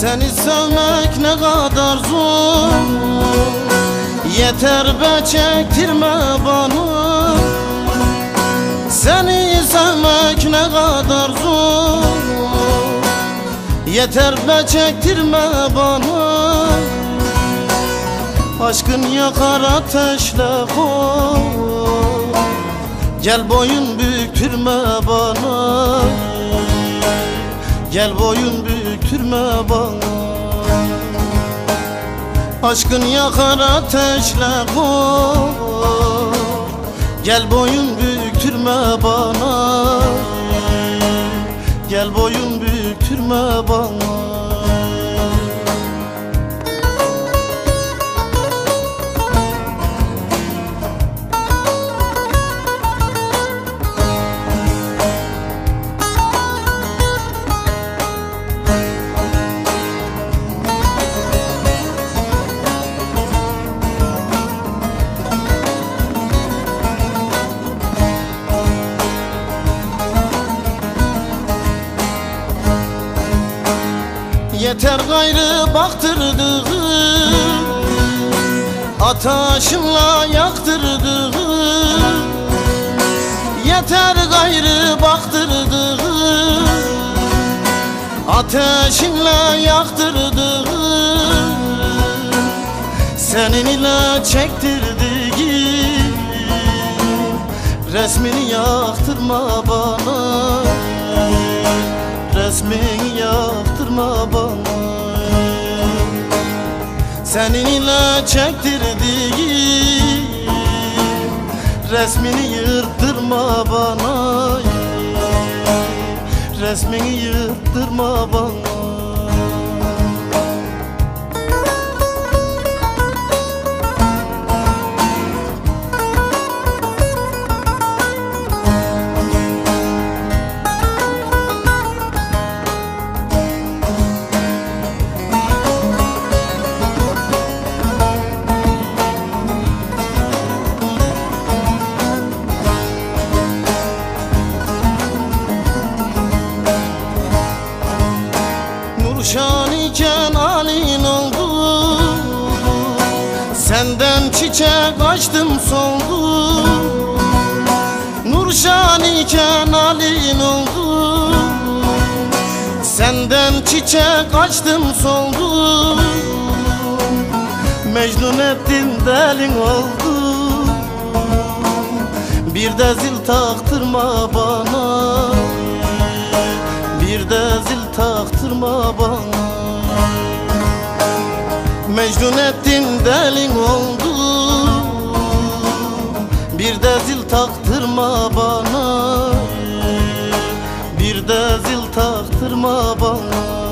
sevmek ne kadar zor. Yeter be çektirme bana. Seni sevmek ne kadar zor. Yeter be çektirme bana. Aşkın yakar ateşle koy Gel boyun büktürme bana. Gel boyun büktürme bana. Aşkın yakar ateşle koy. Gel boyun büktürme bana. Gel boyun büktürme bana Yeter gayrı baktırdığın Ataşımla yaktırdığın Yeter gayrı baktırdığın Ateşimle yaktırdığın Senin ile çektirdiğim Resmini yaktırma bana. Resmini yaktırma bana Senin ile çektirdiğim Resmini yırttırma bana. Resmini yırttırma bana Senden çiçek açtım soldu. Nurşan iken alin oldu. Senden çiçek açtım soldu. Mecnun ettin delin oldu. Bir de zil taktırma bana. Bir de zil taktırma bana. Mecnun ettin delin oldu taktırma bana. Bir de zil taktırma bana.